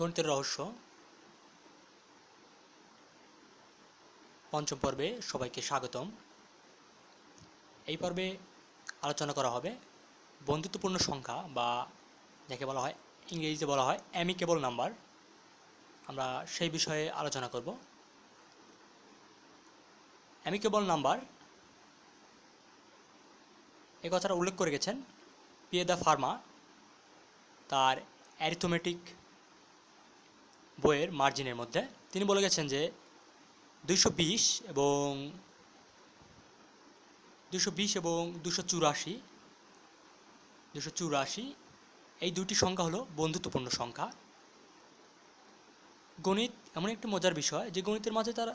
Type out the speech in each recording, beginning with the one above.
গণিতের রহস্য। পঞ্চম পর্বে সবাইকে স্বাগতম। এই পর্বে আলোচনা করা হবে বন্ধুত্বপূর্ণ সংখ্যা বা যাকে বলা হয় ইংরেজিতে বলা হয় অ্যামিকেবল নাম্বার আমরা সেই বিষয়ে আলোচনা করব। অ্যামিকেবল নাম্বার এই কথাটা উল্লেখ করে গেছেন পিয়েদা ফার্মা, তার অ্যারিথমেটিক বইয়ের মার্জিনের মধ্যে। তিনি বলে গেছেন যে দুইশো বিশ এবং দুশো এবং দুশো চুরাশি দুশো চুরাশি, এই দুটি সংখ্যা হলো বন্ধুত্বপূর্ণ সংখ্যা। গণিত এমন একটি মজার বিষয় যে গণিতের মাঝে তারা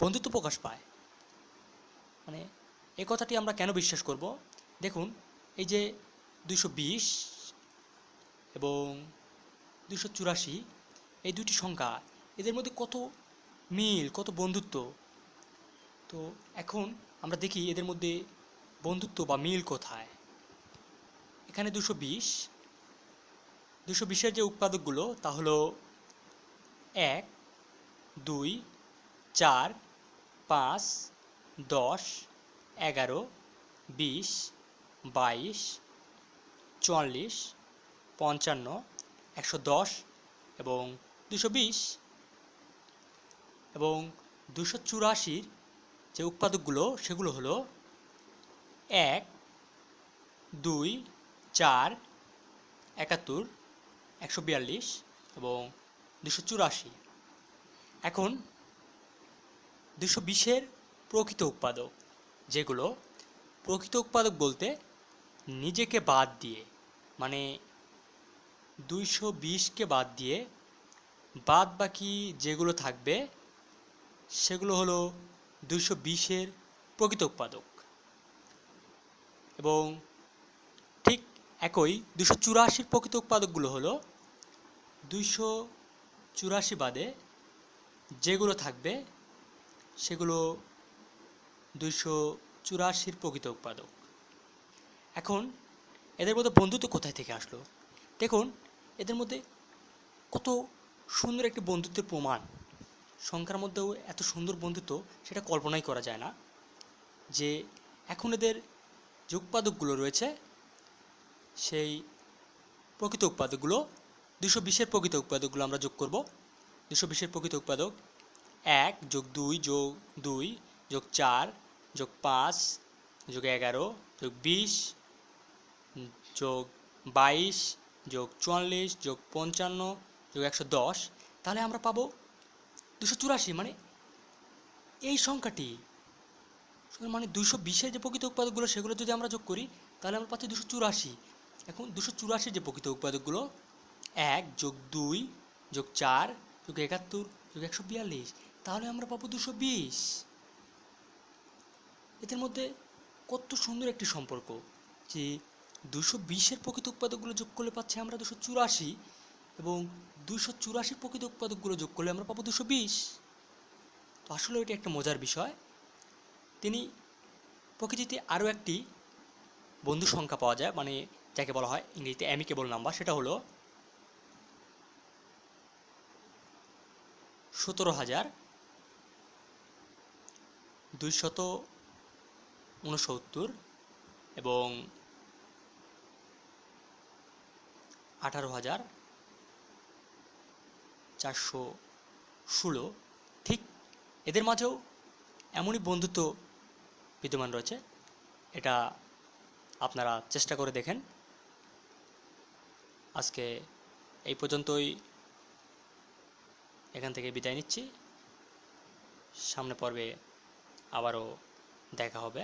বন্ধুত্ব প্রকাশ পায়। মানে এই কথাটি আমরা কেন বিশ্বাস করব? দেখুন, এই যে দুশো এবং দুশো চুরাশি এই দুটি সংখ্যা, এদের মধ্যে কত মিল, কত বন্ধুত্ব? তো এখন আমরা দেখি এদের মধ্যে বন্ধুত্ব বা মিল কোথায়? এখানে দুশো বিশ। দুশো বিশের যে উৎপাদকগুলো, তা হলো এক, দুই, চার, পাঁচ, দশ, এগারো, বিশ, বাইশ, চুয়াল্লিশ, পঞ্চান্ন, একশো দশ এবং দুশো বিশ এবং দুশো চুরাশির যে উৎপাদকগুলো, সেগুলো হলো এক, দুই, চার, একাত্তর, একশো বিয়াল্লিশ এবং দুশো চুরাশি। এখন দুশো বিশের প্রকৃত উৎপাদক, যেগুলো প্রকৃত উৎপাদক বলতে নিজেকে বাদ দিয়ে মানে দুইশো বিশকে বাদ দিয়ে বাদ বাকি যেগুলো থাকবে, সেগুলো হলো দুশো বিশের প্রকৃত উৎপাদক। এবং ঠিক একই দুশো চুরাশির প্রকৃত উৎপাদকগুলো হলো দুইশো চুরাশি বাদে যেগুলো থাকবে, সেগুলো দুইশো চুরাশির প্রকৃত উৎপাদক। এখন এদের মধ্যে বন্ধুত্ব কোথায় থেকে আসলো? দেখুন, এদের মধ্যে কত সুন্দর একটি বন্ধুত্বের প্রমাণ। সংখ্যার মধ্যেও এত সুন্দর বন্ধুত্ব সেটা কল্পনাই করা যায় না। যে এখন এদের যে উৎপাদকগুলো রয়েছে, সেই প্রকৃত উৎপাদকগুলো দুশো বিশের প্রকৃত উৎপাদকগুলো আমরা যোগ করব। দুশো বিশের প্রকৃত উৎপাদক এক যোগ দুই যোগ দুই যোগ চার যোগ পাঁচ যোগ এগারো যোগ বিশ যোগ বাইশ যোগ চুয়াল্লিশ যোগ পঞ্চান্ন যোগ একশো দশ, তাহলে আমরা পাবো দুশো চুরাশি মানে এই সংখ্যাটি। মানে দুশো বিশের যে প্রকৃত উৎপাদকগুলো, সেগুলো যদি আমরা যোগ করি, তাহলে আমরা পাচ্ছি দুশো চুরাশি। এখন দুশো চুরাশির যে প্রকৃত উৎপাদকগুলো, এক যোগ দুই যোগ চার যোগ একাত্তর যোগ একশো বিয়াল্লিশ, তাহলে আমরা পাবো দুশো বিশ। এদের মধ্যে কত সুন্দর একটি সম্পর্ক যে দুশো বিশের প্রকৃত উৎপাদকগুলো যোগ করলে পাচ্ছি আমরা দুশো চুরাশি এবং দুশো চুরাশির প্রকৃত উৎপাদকগুলো যোগ করলে আমরা পাবো দুশো বিশ। তো আসলে এটি একটা মজার বিষয়। তিনি প্রকৃতিতে আরও একটি বন্ধু সংখ্যা পাওয়া যায় মানে যাকে বলা হয় ইংরেজিতে অ্যামিকেবল নাম্বার সেটা হলো সতেরো হাজার দুইশত উনসত্তর এবং আঠারো হাজার চারশো ষোলো। ঠিক এদের মাঝেও এমনই বন্ধুত্ব বিদ্যমান রয়েছে। এটা আপনারা চেষ্টা করে দেখেন। আজকে এই পর্যন্তই। এখান থেকে বিদায় নিচ্ছি। সামনে পর্বে আবারও দেখা হবে।